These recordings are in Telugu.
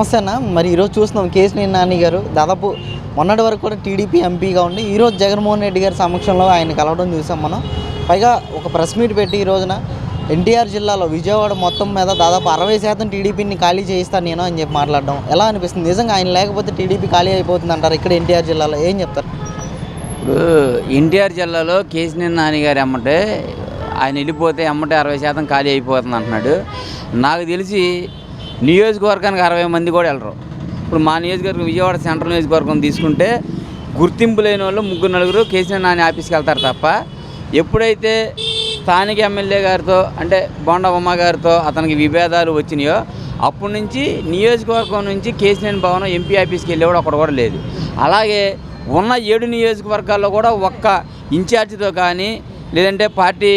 నమస్తేనా మరి ఈరోజు చూస్తున్నాం కేసీఆర్ నాని గారు. దాదాపు మొన్నటి వరకు కూడా టీడీపీ ఎంపీగా ఉండి ఈరోజు జగన్మోహన్ రెడ్డి గారి సమక్షంలో ఆయన కలవడం చూసాం మనం. పైగా ఒక ప్రెస్ మీట్ పెట్టి ఈ రోజున ఎన్టీఆర్ జిల్లాలో విజయవాడ మొత్తం మీద దాదాపు అరవై శాతం టీడీపీని ఖాళీ చేయిస్తాను నేను అని చెప్పి మాట్లాడడం ఎలా అనిపిస్తుంది? నిజంగా ఆయన లేకపోతే టీడీపీ ఖాళీ అయిపోతుంది అంటారు ఇక్కడ ఎన్టీఆర్ జిల్లాలో? ఏం చెప్తారు? ఇప్పుడు ఎన్టీఆర్ జిల్లాలో కేసీఆర్ నాని గారు ఎమ్మంటే ఆయన వెళ్ళిపోతే ఎమ్మటే అరవై శాతం ఖాళీ అయిపోతుంది అంటున్నాడు నాకు తెలిసి నియోజకవర్గానికి అరవై మంది కూడా వెళ్ళరు. ఇప్పుడు మా నియోజకవర్గం విజయవాడ సెంట్రల్ నియోజకవర్గం తీసుకుంటే గుర్తింపు లేని వాళ్ళు ముగ్గురు నలుగురు కేసీఆర్ నాని ఆఫీస్కి వెళ్తారు తప్ప ఎప్పుడైతే స్థానిక ఎమ్మెల్యే గారితో అంటే బొండ ఉమ్మ గారితో అతనికి విభేదాలు వచ్చినాయో అప్పటి నుంచి నియోజకవర్గం నుంచి కేసీఆర్ భవనం ఎంపీ ఆఫీస్కి వెళ్ళేవాడు అక్కడ కూడా లేదు. అలాగే ఉన్న ఏడు నియోజకవర్గాల్లో కూడా ఒక్క ఇన్ఛార్జితో కానీ లేదంటే పార్టీ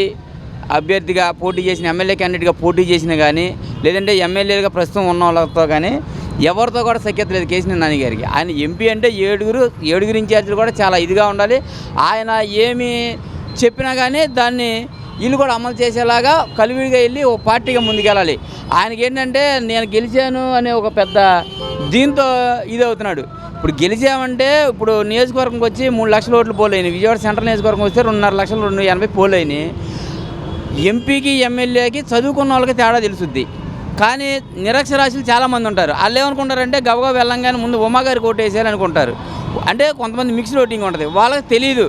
అభ్యర్థిగా పోటీ చేసిన ఎమ్మెల్యే క్యాండిడేట్గా పోటీ చేసిన కానీ లేదంటే ఎమ్మెల్యేలుగా ప్రస్తుతం ఉన్న వాళ్ళతో కానీ ఎవరితో కూడా సఖ్యత లేదు కేసీఆర్ నాని గారికి. ఆయన ఎంపీ అంటే ఏడుగురు ఏడుగురు ఇన్ఛార్జీలు కూడా చాలా ఇదిగా ఉండాలి. ఆయన ఏమి చెప్పినా కానీ దాన్ని వీళ్ళు కూడా అమలు చేసేలాగా కలివిడిగా వెళ్ళి ఓ పార్టీగా ముందుకెళ్ళాలి. ఆయనకి ఏంటంటే నేను గెలిచాను అనే ఒక పెద్ద దీంతో ఇది అవుతున్నాడు. ఇప్పుడు గెలిచామంటే ఇప్పుడు నియోజకవర్గంకి వచ్చి మూడు లక్షల ఓట్లు పోలేని విజయవాడ సెంట్రల్ నియోజకవర్గం వస్తే రెండున్నర లక్షలు రెండు ఎనభై పోలేని ఎంపీకి ఎమ్మెల్యేకి చదువుకున్న వాళ్ళకి తేడా తెలుసుద్ది. కానీ నిరక్షరాశులు చాలామంది ఉంటారు. వాళ్ళు ఏమనుకుంటారంటే గబగబా వెళ్ళంగానే ముందు ఉమాగారికి ఓటు వేసేయాలి అనుకుంటారు. అంటే కొంతమంది మిక్స్డ్ ఓటింగ్ ఉంటుంది. వాళ్ళకి తెలియదు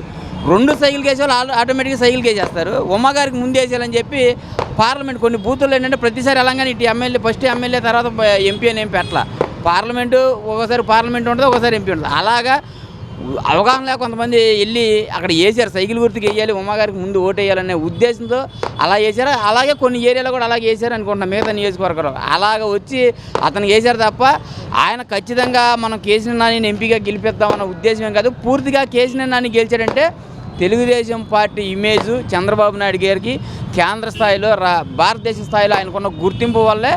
రెండు సైకిల్ వేసే వాళ్ళు ఆటోమేటిక్గా సైకిల్ కేసేస్తారు. ఉమ్మగారికి ముందు వేసేయాలని చెప్పి పార్లమెంట్ కొన్ని బూతుల్లో ఏంటంటే ప్రతిసారి వెళ్ళంగానే ఇటు ఎమ్మెల్యే ఫస్ట్ ఎమ్మెల్యే తర్వాత ఎంపీ అని ఏం పెట్టాల. పార్లమెంటు ఒకసారి పార్లమెంట్ ఉంటుంది ఒకసారి ఎంపీ ఉంటుంది. అలాగా అవగాహన లేక కొంతమంది వెళ్ళి అక్కడ వేసారు సైకిల్ గుర్తుకు వేయాలి ఉమ్మగారికి ముందు ఓటేయాలనే ఉద్దేశంతో అలా వేసారు. అలాగే కొన్ని ఏరియాలో కూడా అలాగే వేసారు అనుకుంటున్నాం మిగతా నియోజకవర్గంలో. అలాగ వచ్చి అతను వేశారు తప్ప ఆయన ఖచ్చితంగా మనం కేసీఆర్ నాని ఎంపీగా గెలిపిద్దామన్న ఉద్దేశం ఏం కాదు. పూర్తిగా కేసీఆర్ నాని గెలిచాడంటే తెలుగుదేశం పార్టీ ఇమేజ్ చంద్రబాబు నాయుడు గారికి కేంద్ర స్థాయిలో రా భారతదేశ స్థాయిలో ఆయనకున్న గుర్తింపు వల్లే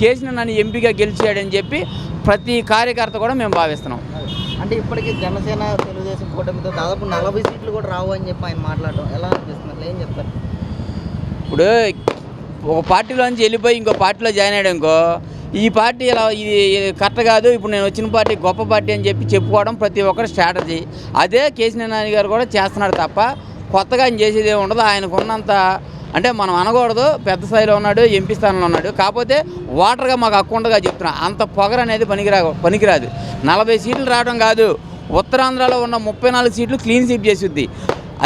కేసీఆర్ నాని ఎంపీగా గెలిచాడని చెప్పి ప్రతి కార్యకర్త కూడా మేము భావిస్తున్నాం. అంటే ఇప్పటికీ జనసేన తెలుగుదేశం కూటమితో దాదాపు నలభై సీట్లు కూడా రావు అని చెప్పి ఆయన మాట్లాడడం ఎలా అనిపిస్తుంది? ఏం చెప్తారు? ఇప్పుడు ఒక పార్టీలోంచి వెళ్ళిపోయి ఇంకో పార్టీలో జాయిన్ అయ్యాడు ఇంకో ఈ పార్టీ ఇలా ఇది కరెక్ట్ కాదు ఇప్పుడు నేను వచ్చిన పార్టీ గొప్ప పార్టీ అని చెప్పి చెప్పుకోవడం ప్రతి ఒక్కరు స్ట్రాటజీ. అదే కేసీఆర్ నాని గారు కూడా చేస్తున్నాడు తప్ప కొత్తగా ఆయన చేసేది ఉండదు. ఆయనకున్నంత అంటే మనం అనకూడదు పెద్ద స్థాయిలో ఉన్నాడు ఎంపీ స్థానంలో ఉన్నాడు. కాకపోతే ఓటర్గా మాకు అక్కుండగా చెప్తున్నా అంత పొగర అనేది పనికిరా పనికిరాదు. నలభై సీట్లు రావడం కాదు ఉత్తరాంధ్రలో ఉన్న ముప్పై నాలుగు సీట్లు క్లీన్ స్వీప్ చేసిద్ది.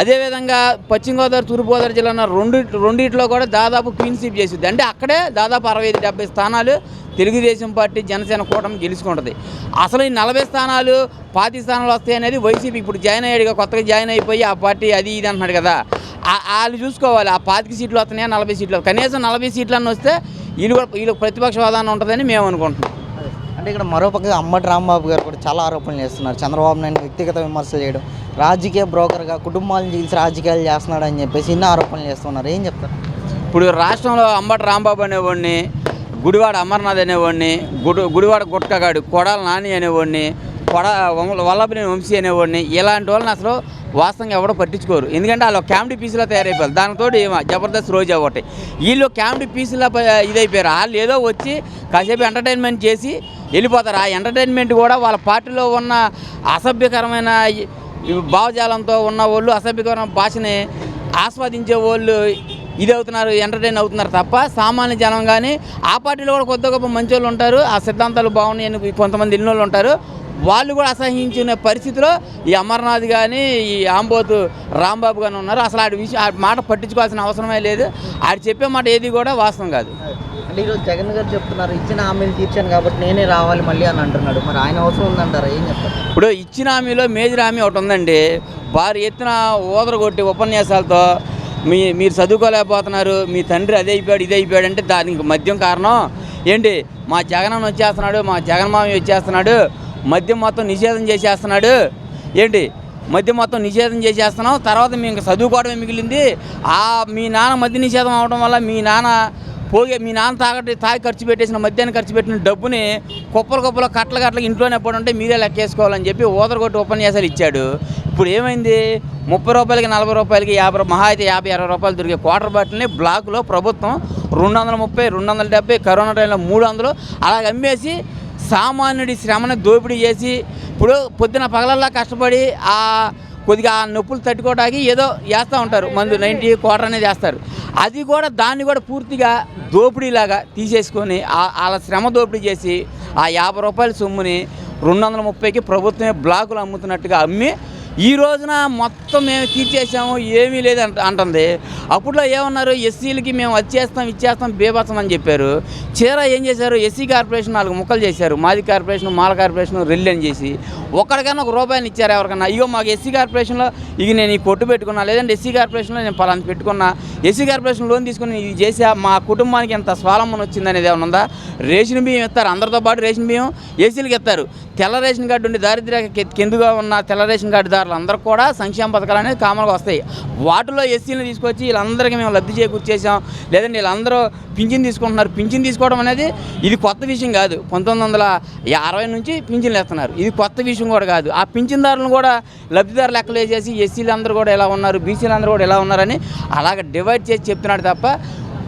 అదేవిధంగా పశ్చిమ గోదావరి తూర్పుగోదావరి జిల్లా ఉన్న రెండు రెండిట్లో కూడా దాదాపు క్లీన్ స్వీప్ చేసిద్ది. అంటే అక్కడే దాదాపు అరవై ఐదు డెబ్బై స్థానాలు తెలుగుదేశం పార్టీ జనసేన కూటమి గెలుచుకుంటుంది. అసలు ఈ నలభై స్థానాలు పాతి స్థానాలు వస్తాయి అనేది వైసీపీ ఇప్పుడు జాయిన్ అయ్యాడుగా కొత్తగా జాయిన్ అయిపోయి ఆ పార్టీ అది ఇది అంటున్నాడు కదా. వాళ్ళు చూసుకోవాలి. ఆ పాతిక సీట్లు వస్తున్నాయా నలభై సీట్లు కనీసం నలభై సీట్లు అన్న వస్తే వీళ్ళు కూడా వీళ్ళకి ప్రతిపక్ష హోదాన ఉంటుందని మేము అనుకుంటున్నాం. అంటే ఇక్కడ మరోపక్క అమ్మటి రాంబాబు గారు కూడా చాలా ఆరోపణలు చేస్తున్నారు. చంద్రబాబు నాయుడు వ్యక్తిగత విమర్శలు చేయడం రాజకీయ బ్రోకర్గా కుటుంబాలను చీల్చి రాజకీయాలు చేస్తున్నాడు అని చెప్పేసి ఇన్ని ఆరోపణలు చేస్తున్నారు. ఏం చెప్తారు? ఇప్పుడు రాష్ట్రంలో అంబటి రాంబాబు అనేవాడిని గుడివాడ అమర్నాథ్ అనేవాడిని గుడి గుడివాడ గుట్కగాడు కొడాల నాని అనేవాడిని వడ వల్లభనేని వంశీ అనేవాడిని. ఇలాంటి వాళ్ళని అసలు వాస్తవంగా ఎవడో పట్టించుకోరు. ఎందుకంటే వాళ్ళు కామెడీ పీసులా తయారైపోయారు. దానితో ఏమో జబర్దస్త్ రోజా ఒకటి. వీళ్ళు కామెడీ పీసులా ఇదైపోయారు. వాళ్ళు ఏదో వచ్చి కాసేపు ఎంటర్టైన్మెంట్ చేసి వెళ్ళిపోతారు. ఆ ఎంటర్టైన్మెంట్ కూడా వాళ్ళ పార్టీలో ఉన్న అసభ్యకరమైన భావజాలంతో ఉన్న వాళ్ళు అసభ్యకరమైన భాషని ఆస్వాదించే వాళ్ళు ఇది అవుతున్నారు ఎంటర్టైన్ అవుతున్నారు తప్ప సామాన్య జనం కానీ ఆ పార్టీలో కూడా కొద్ది గొప్ప మంచి వాళ్ళు ఉంటారు. ఆ సిద్ధాంతాలు బాగున్నాయని కొంతమంది ఇన్నోళ్ళు ఉంటారు. వాళ్ళు కూడా అసహించుకునే పరిస్థితిలో ఈ అమర్నాథ్ కానీ ఈ ఆంబోతు రాంబాబు కానీ ఉన్నారు. అసలు ఆడి విషయం ఆ మాట పట్టించుకోవాల్సిన అవసరమే లేదు. ఆడు చెప్పే మాట ఏది కూడా వాస్తవం కాదు. అంటే ఈరోజు జగన్ గారు చెప్తున్నారు ఇచ్చిన హామీలు తీర్చాను కాబట్టి నేనే రావాలి మళ్ళీ అని అంటున్నాడు. మరి ఆయన అవసరం ఉందంటారా? ఏం చెప్తారు? ఇప్పుడు ఇచ్చిన హామీలో మేజర్ హామీ ఒకటి ఉందండి. వారు ఎత్తున ఊదర కొట్టి ఉపన్యాసాలతో మీ మీరు చదువుకోలేకపోతున్నారు మీ తండ్రి అదే అయిపోయాడు ఇది అయిపోయాడు అంటే దానికి మద్యం కారణం ఏంటి? మా జగనన్న వచ్చేస్తున్నాడు మా జగన్మామి వచ్చేస్తున్నాడు మద్యం మొత్తం నిషేధం చేసేస్తున్నాడు. ఏంటి? మద్యం మొత్తం నిషేధం చేసేస్తున్నాం. తర్వాత మేము ఇంకా చదువుకోవడమే మిగిలింది. ఆ మీ నాన్న మద్య నిషేధం అవడం వల్ల మీ నాన్న పోగే మీ నాన్న తాగటి తాగి ఖర్చు పెట్టేసిన మధ్యాహ్నం ఖర్చు పెట్టిన డబ్బుని కుప్పలు కుప్పలు కట్టలు కట్టలు ఇంట్లోనే ఎప్పుడు ఉంటే మీరే లెక్కేసుకోవాలని చెప్పి ఊదరగొట్టి ఉపన్యాసాలు ఇచ్చాడు. ఇప్పుడు ఏమైంది? ముప్పై రూపాయలకి నలభై రూపాయలకి యాభై మహా అయితే యాభై అరవై రూపాయలు దొరికే క్వార్టర్ బాటిల్ని బ్లాక్లో ప్రభుత్వం రెండు వందల ముప్పై రెండు వందల డెబ్బై కరోనా టైంలో మూడు వందలు అలాగ అమ్మేసి సామాన్యుడి శ్రమను దోపిడీ చేసి ఇప్పుడు పొద్దున పగలల్లా కష్టపడి ఆ కొద్దిగా ఆ నొప్పులు తట్టుకోవడానికి ఏదో చేస్తూ ఉంటారు. మందు నైంటీ క్వార్టర్ అనేది చేస్తారు. అది కూడా దాన్ని కూడా పూర్తిగా దోపిడీలాగా తీసేసుకొని వాళ్ళ శ్రమ దోపిడీ చేసి ఆ యాభై రూపాయల సొమ్ముని రెండు వందల ముప్పైకి ప్రభుత్వమే బ్లాకులు అమ్ముతున్నట్టుగా అమ్మి ఈ రోజున మొత్తం మేము తీర్చేసాము ఏమీ లేదు అంట అంటుంది. అప్పట్లో ఏమన్నారు? ఎస్సీలకి మేము వచ్చేస్తాం ఇచ్చేస్తాం బేబత్సం అని చెప్పారు. చీర ఏం చేశారు? ఎస్సీ కార్పొరేషన్ నాలుగు ముక్కలు చేశారు. మాది కార్పొరేషన్ మాల కార్పొరేషన్ రెల్లి అని చేసి. ఒక్కడికైనా ఒక రూపాయిని ఇచ్చారు ఎవరికన్నా? ఇగో మాకు ఎస్సీ కార్పొరేషన్లో ఇక నేను ఈ కొట్టు పెట్టుకున్నా లేదంటే ఎస్సీ కార్పొరేషన్లో నేను పలాంటి పెట్టుకున్నా. ఎస్సీ కార్పొరేషన్ లోన్ తీసుకుని ఇది చేసా మా కుటుంబానికి ఎంత స్వాలంబన వచ్చింది అనేది ఏమైనా ఉందా? రేషన్ బియ్యం ఇస్తారు. అందరితో పాటు రేషన్ బియ్యం ఏసీలకు ఇస్తారు. తెల్ల రేషన్ కార్డు ఉండి దారిద్ర్య కిందుగా ఉన్న? తెల్ల రేషన్ కార్డుదారులు అందరూ కూడా సంక్షేమ పథకాలు అనేది కామన్గా వస్తాయి. వాటిలో ఎస్సీలను తీసుకొచ్చి వీళ్ళందరికీ మేము లబ్ధి చేకూర్చేసాం లేదంటే వీళ్ళందరూ పింఛన్ తీసుకుంటున్నారు. పింఛన్ తీసుకోవడం అనేది ఇది కొత్త విషయం కాదు. పంతొమ్మిది వందల అరవై నుంచి పింఛన్లు ఇస్తున్నారు ఇది కొత్త విషయం కూడా కాదు. ఆ పింఛన్దారులను కూడా లబ్ధిదారు లెక్కలు వేసేసి ఎస్సీలు అందరూ కూడా ఎలా ఉన్నారు? బీసీలు అందరూ కూడా ఎలా ఉన్నారని అలాగ డివైడ్ చేసి చెప్తున్నాడు తప్ప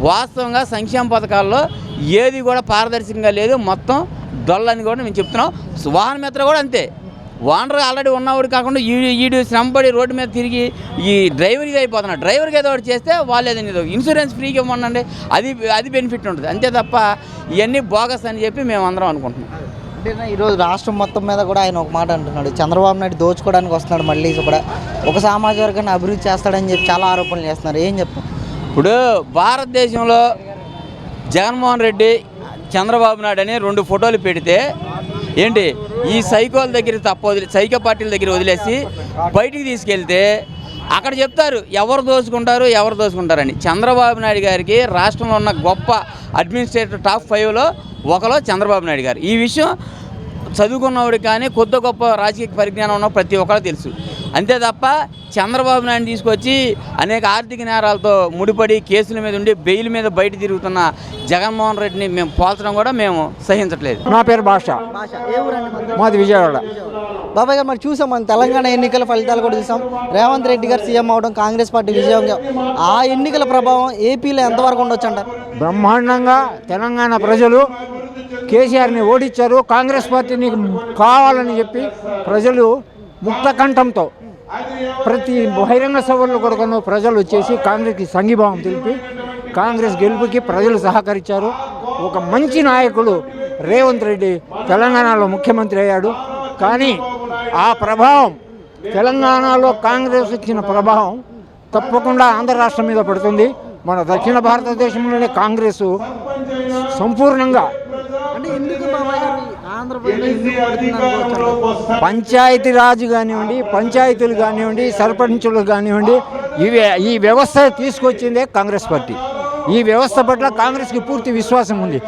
వాస్తవంగా సంక్షేమ పథకాల్లో ఏది కూడా పారదర్శకంగా లేదు. మొత్తం దొల్లని కూడా మేము చెప్తున్నాం. వాహన మిత్ర కూడా అంతే. ఓనర్ ఆల్రెడీ ఉన్నవాడు కాకుండా ఈడు ఈడు శ్రమపడి రోడ్డు మీద తిరిగి ఈ డ్రైవర్ ఇది అయిపోతున్నాడు. డ్రైవర్కి ఏదో ఒకటి చేస్తే వాళ్ళు ఏదో ఏదో ఇన్సూరెన్స్ ఫ్రీగా ఇవ్వమండి అది అది బెనిఫిట్ ఉంటుంది. అంతే తప్ప ఇవన్నీ బోగస్ అని చెప్పి మేము అందరం అనుకుంటున్నాం. అంటే ఈరోజు రాష్ట్రం మొత్తం మీద కూడా ఆయన ఒక మాట అంటున్నాడు. చంద్రబాబు నాయుడు దోచుకోవడానికి వస్తున్నాడు మళ్ళీ కూడా. ఒక సామాజిక వర్గాన్ని అభివృద్ధి చేస్తాడని చెప్పి చాలా ఆరోపణలు చేస్తున్నారు. ఏం చెప్తాం ఇప్పుడు భారతదేశంలో జగన్మోహన్ రెడ్డి చంద్రబాబు నాయుడు అని రెండు ఫోటోలు పెడితే ఏంటి? ఈ సైకోల దగ్గర తప్ప వదిలే సైకో పార్టీల దగ్గర వదిలేసి బయటికి తీసుకెళ్తే అక్కడ చెప్తారు ఎవరు దోచుకుంటారు ఎవరు దోచుకుంటారని. చంద్రబాబు నాయుడు గారికి రాష్ట్రంలో ఉన్న గొప్ప అడ్మినిస్ట్రేటర్ టాప్ ఫైవ్లో ఒకలో చంద్రబాబు నాయుడు గారు. ఈ విషయం చదువుకున్నవాడు కానీ కొద్ది గొప్ప రాజకీయ పరిజ్ఞానం ఉన్న ప్రతి ఒక్కరు తెలుసు. అంతే తప్ప చంద్రబాబు నాయుడు తీసుకొచ్చి అనేక ఆర్థిక నేరాలతో ముడిపడి కేసుల మీద ఉండి బెయిల్ మీద బయట తిరుగుతున్న జగన్మోహన్ రెడ్డిని మేము పోల్చడం కూడా మేము సహించట్లేదు. నా పేరు భాష. భాష. ఏ ఊరండి మాది విజయవాడ. బాబాయ్ గారు మరి చూసాం మన తెలంగాణ ఎన్నికల ఫలితాలు కూడా చూసాం. రేవంత్ రెడ్డి గారు సీఎం అవడం కాంగ్రెస్ పార్టీ విజయం ఆ ఎన్నికల ప్రభావం ఏపీలో ఎంతవరకు ఉండొచ్చు అంటారు? బ్రహ్మాండంగా తెలంగాణ ప్రజలు కేసీఆర్ని ఓడించారు. కాంగ్రెస్ పార్టీని కావాలని చెప్పి ప్రజలు ముక్త కంఠంతో ప్రతి బహిరంగ సభల్లో కొడుకును ప్రజలు వచ్చేసి కాంగ్రెస్కి సంఘీభావం తెలిపి కాంగ్రెస్ గెలుపుకి ప్రజలు సహకరించారు. ఒక మంచి నాయకుడు రేవంత్ రెడ్డి తెలంగాణలో ముఖ్యమంత్రి అయ్యాడు. కానీ ఆ ప్రభావం తెలంగాణలో కాంగ్రెస్ ఇచ్చిన ప్రభావం తప్పకుండా ఆంధ్ర రాష్ట్రం మీద పడుతుంది. మన దక్షిణ భారతదేశంలోనే కాంగ్రెస్ సంపూర్ణంగా అంటే ఎందుకు పంచాయతీ రాజు కానివ్వండి పంచాయతీలు కానివ్వండి సర్పంచులు కానివ్వండి ఇవి ఈ వ్యవస్థ తీసుకొచ్చిందే కాంగ్రెస్ పార్టీ. ఈ వ్యవస్థ పట్ల కాంగ్రెస్కి పూర్తి విశ్వాసం ఉంది.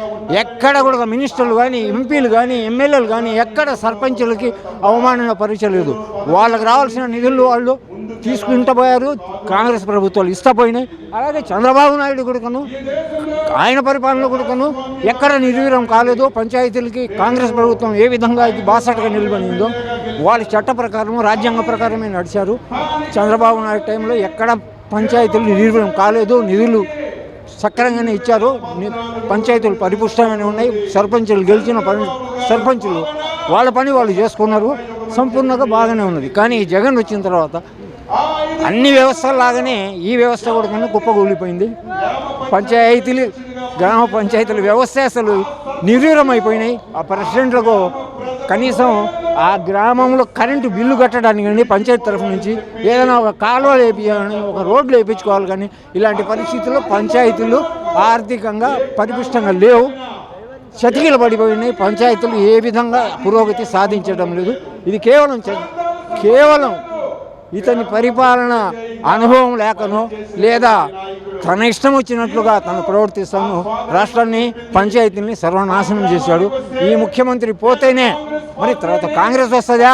ఎక్కడ కూడా మినిస్టర్లు కానీ ఎంపీలు కానీ ఎమ్మెల్యేలు కానీ ఎక్కడ సర్పంచులకి అవమానంగా పరిచయలేదు వాళ్ళకి రావాల్సిన నిధులు వాళ్ళు తీసుకుంటూ పోయారు. కాంగ్రెస్ ప్రభుత్వాలు ఇష్టపోయినాయి. అలాగే చంద్రబాబు నాయుడు కొడుకును ఆయన పరిపాలన కొడుకును ఎక్కడ నిర్వీర్యం కాలేదు పంచాయతీలకి కాంగ్రెస్ ప్రభుత్వం ఏ విధంగా ఇది బాసటగా నిలబడిందో వాళ్ళ చట్ట ప్రకారం రాజ్యాంగ ప్రకారమే నడిచారు. చంద్రబాబు నాయుడు టైంలో ఎక్కడ పంచాయతీలు నిర్వీర్యం కాలేదు నిధులు సక్రమంగానే ఇచ్చారు పంచాయతీలు పరిపుష్టంగానే ఉన్నాయి. సర్పంచులు గెలిచిన పని సర్పంచులు వాళ్ళ పని వాళ్ళు చేసుకున్నారు. సంపూర్ణంగా బాగానే ఉన్నది. కానీ ఈ జగన్ వచ్చిన తర్వాత అన్ని వ్యవస్థలాగానే ఈ వ్యవస్థ కూడా కన్నా కుప్పగూలిపోయింది పంచాయతీలు గ్రామ పంచాయతీల వ్యవస్థ అసలు నిర్వీరమైపోయినాయి అయిపోయినాయి ఆ ప్రెసిడెంట్లకు కనీసం ఆ గ్రామంలో కరెంటు బిల్లు కట్టడానికి కానీ పంచాయతీ తరఫు నుంచి ఏదైనా ఒక కాలువ వేపించాలని ఒక రోడ్లు వేయించుకోవాలి కానీ ఇలాంటి పరిస్థితుల్లో పంచాయతీలు ఆర్థికంగా పరిపుష్టంగా లేవు. చతికిల పడిపోయినాయి. పంచాయతీలు ఏ విధంగా పురోగతి సాధించడం లేదు. ఇది కేవలం చ- కేవలం ఇతని పరిపాలన అనుభవం లేకనో లేదా తన ఇష్టం వచ్చినట్లుగా తను ప్రవర్తిస్తాను రాష్ట్రాన్ని పంచాయతీని సర్వనాశనం చేశాడు. ఈ ముఖ్యమంత్రి పోతేనే మరి తర్వాత కాంగ్రెస్ వస్తుందా?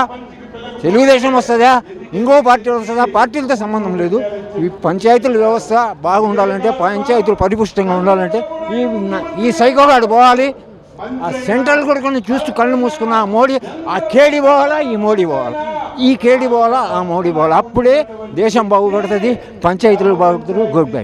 తెలుగుదేశం వస్తుందా? ఇంకో పార్టీ వస్తుందా? పార్టీలతో సంబంధం లేదు. ఈ పంచాయతీల వ్యవస్థ బాగుండాలంటే పంచాయతీలు పరిపుష్టంగా ఉండాలంటే ఈ ఈ సైకోగాడు పోవాలి. ఆ సెంట్రల్ కూడా కొన్ని చూస్తూ కళ్ళు మూసుకున్న ఆ మోడీ ఆ కేడి పోవాలా ఈ మోడీ పోవాలా? ఈ కేడి పోవాలా ఆ మోడీ పోవాలా? అప్పుడే దేశం బాగుపడుతుంది పంచాయతీలు బాగుపడుతుంది గుడ్ బై